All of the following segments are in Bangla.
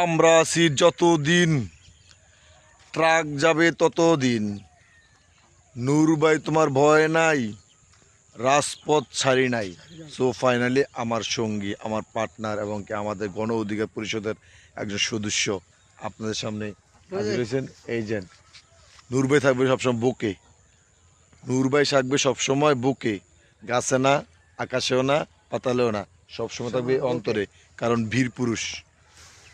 আমরা আছি যতদিন ট্রাক যাবে ততদিন। নূর ভাই তোমার ভয় নাই রাজপথ ছাড়ি নাই। সো ফাইনালি আমার সঙ্গী আমার পার্টনার এবং কি আমাদের গণ অধিকার পরিষদের একজন সদস্য আপনাদের সামনে এই যে নূর ভাই থাকবে সবসময় বুকে। নূর ভাই থাকবে সবসময় বুকে। গাছে না আকাশেও না পাতালেও না সবসময় থাকবে অন্তরে। কারণ বীর পুরুষ।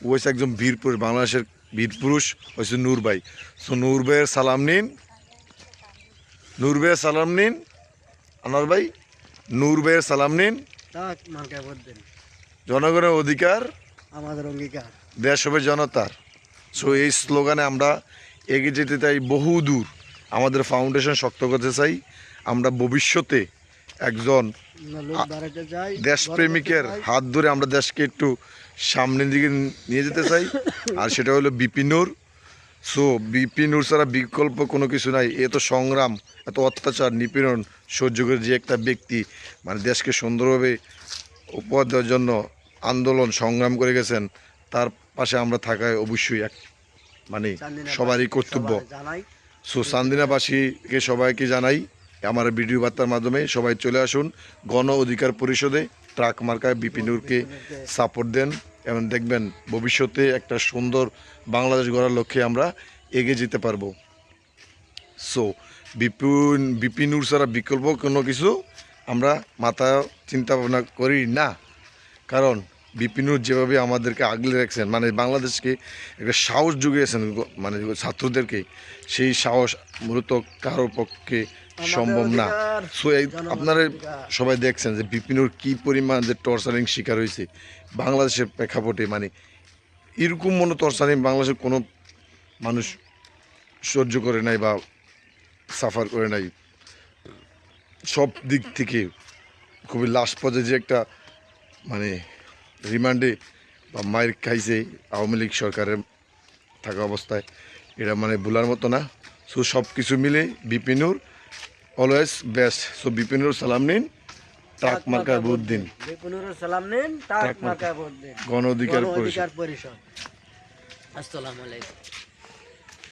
ও হচ্ছে একজন বীর পুরুষ বাংলাদেশের বীর পুরুষ হচ্ছে নূর ভাই। সো নূর ভাইয়ের সালাম নিন। নূর ভাইয়ের সালাম নিন। আনোয়ার ভাই নূর ভাইয়ের সালাম নিন। জনগণের অধিকার আমাদের অঙ্গীকার। দেশ হবে জনতার। সো এই স্লোগানে আমরা এগিয়ে যেতে চাই বহু দূর আমাদের ফাউন্ডেশন শক্ত করতে চাই। আমরা ভবিষ্যতে একজন দেশপ্রেমিকের হাত ধরে আমরা দেশকে একটু সামনের দিকে নিয়ে যেতে চাই। আর সেটা হলো বিপিনুর সো বিপিনুর ছাড়া বিকল্প কোনো কিছু নাই। এত সংগ্রাম এত অত্যাচার নিপীড়ন সহ্য করে যে একটা ব্যক্তি মানে দেশকে সুন্দরভাবে উপহার দেওয়ার জন্য আন্দোলন সংগ্রাম করে গেছেন তার পাশে আমরা থাকায় অবশ্যই এক মানে সবারই কর্তব্য। সো চান্দিনাবাসীকে সবাইকে জানাই। আমার ভিডিও বার্তার মাধ্যমে সবাই চলে আসুন গণ অধিকার পরিষদে। ট্রাক মার্কায় বিপিনুরকে সাপোর্ট দেন এবং দেখবেন ভবিষ্যতে একটা সুন্দর বাংলাদেশ গড়ার লক্ষ্যে আমরা এগিয়ে যেতে পারব। সো বিপিন বিপিনুর ছাড়া বিকল্প কোনো কিছু আমরা মাথা চিন্তা ভাবনা করি না। কারণ বিপিনুর যেভাবে আমাদেরকে আগলে রাখছেন মানে বাংলাদেশকে একটা সাহস জুগিয়েছেন গ- মানে ছাত্রদেরকে সেই সাহস মূলত কারও পক্ষে সম্ভব না। সো এই আপনারা সবাই দেখছেন যে বিপিনুর কি পরিমাণ যে টর্চারিং শিকার হয়েছে বাংলাদেশের প্রেক্ষাপটে মানে এরকম মনে টর্চারিং বাংলাদেশের কোনো মানুষ সহ্য করে নাই বা সাফার করে নাই। সব দিক থেকে খুবই লাস্ট পর্যায়ে যে একটা মানে রিমান্ডে বা মায়ের খাইছে আওয়ামী লীগ সরকারের থাকা অবস্থায়। এটা মানে ভুলার মতো না। সো সব কিছু মিলে বিপিনুর অলওয়েজ বেস্ট। সো বিপিনুর সালাম নিন টাক ভোট দিন। সালাম নিন মার্কা। ভোট দিন। গণ অধিকার পরিষদ অধিকার পরিষদ। আসসালামু আলাইকুম।